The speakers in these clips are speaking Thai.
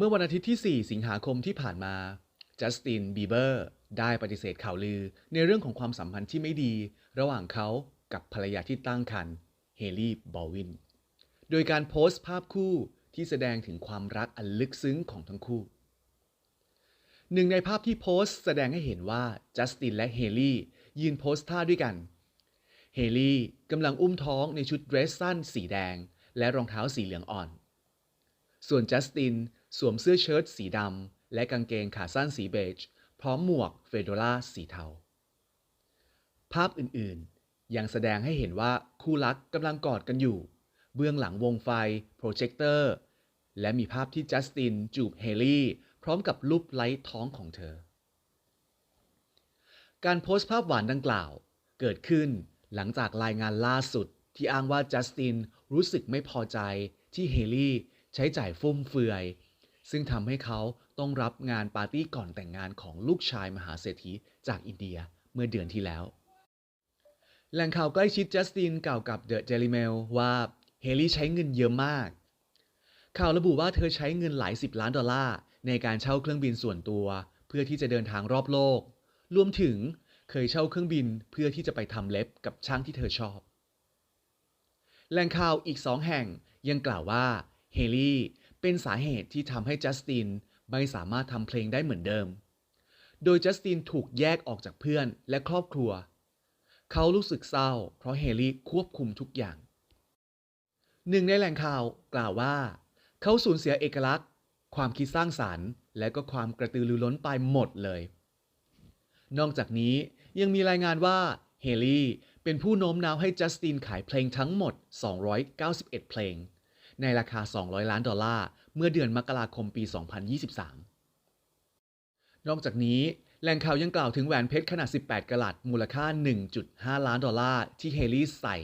เมื่อวันอาทิตย์ที่ 4 สิงหาคมที่ผ่านมาจัสตินบีเบอร์ได้ปฏิเสธข่าวลือในเรื่องของความสัมพันธ์ที่ไม่ดี ระหว่างเขากับภรรยาที่ตั้งครรภ์เฮลี่บอลวิน โดยการโพสต์ภาพคู่ที่แสดงถึงความรักอันลึกซึ้งของทั้งคู่ หนึ่งในภาพที่โพสต์แสดงให้เห็นว่าจัสตินและเฮลี่ยืนโพสท่าด้วยกัน เฮลี่กำลังอุ้มท้องในชุดเดรสสั้นสีแดง และรองเท้าสีเหลืองอ่อน ส่วนจัสติน สวมเสื้อเชิ้ตสีดำ และกางเกงขาสั้นสีเบจ พร้อมหมวกเฟโดล่าสีเทา ภาพอื่นๆ ยังแสดงให้เห็นว่าคู่รักกำลังกอดกันอยู่ เบื้องหลังวงไฟ โปรเจคเตอร์ และมีภาพที่จัสตินจูบเฮลี่ พร้อมกับรูปไล้ท้องของเธอ การโพสต์ภาพหวานดังกล่าวเกิดขึ้นหลังจากรายงานล่าสุดที่อ้างว่าจัสตินรู้สึกไม่พอใจที่เฮลี่ใช้จ่ายฟุ่มเฟือย ซึ่งทำให้เขาต้องรับงานปาร์ตี้ก่อนแต่งงานของลูกชายมหาเศรษฐีจากอินเดียเมื่อเดือนที่แล้ว แหล่งข่าวใกล้ชิดจัสตินกล่าวกับเดอะเจลิเมลว่าเฮลี่ใช้เงินเยอะมาก ข่าวระบุว่าเธอใช้เงินหลายสิบล้านดอลลาร์ในการเช่าเครื่องบินส่วนตัว เพื่อที่จะเดินทางรอบโลก รวมถึงเคยเช่าเครื่องบินเพื่อที่จะไปทำเล็บกับช่างที่เธอชอบ แหล่งข่าวอีกสองแห่งยังกล่าวว่าเฮลี่ เป็นสาเหตุที่ทำให้จัสตินไม่สามารถทำเพลงได้เหมือนเดิม โดยจัสตินถูกแยกออกจากเพื่อนและครอบครัว เขารู้สึกเศร้า เพราะเฮลี่ควบคุมทุกอย่าง หนึ่งในแหล่งข่าวกล่าวว่า เขาสูญเสียเอกลักษณ์ ความคิดสร้างสารรค์ และก็ความกระตือรือร้นไปหมดเลย นอกจากนี้ยังมีรายงานว่าเฮลี่เป็นผู้โน้มน้าวให้จัสตินขายเพลงทั้งหมด 291 เพลง ในราคา 200 ล้านดอลลาร์ เมื่อเดือนมกราคมปี 2023 นอกจากนี้แหล่งข่าวยังกล่าวถึงแหวนเพชรขนาด 18 กะรัตมูลค่า 1.5 ล้านดอลลาร์ ที่เฮลี่ใส่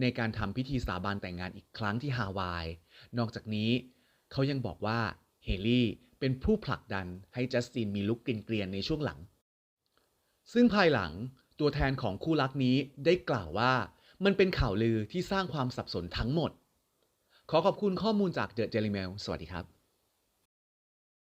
ในการทำพิธีสาบานแต่งงานอีกครั้งที่ฮาวาย นอกจากนี้ เขายังบอกว่าเฮลี่เป็นผู้ผลักดันให้จัสตินมีลุคเกรียนในช่วงหลัง ซึ่งภายหลังตัวแทนของคู่รักนี้ได้กล่าวว่า มันเป็นข่าวลือที่สร้างความสับสนทั้งหมด ขอขอบคุณข้อมูลจากเดอะเจลิเมลสวัสดีครับ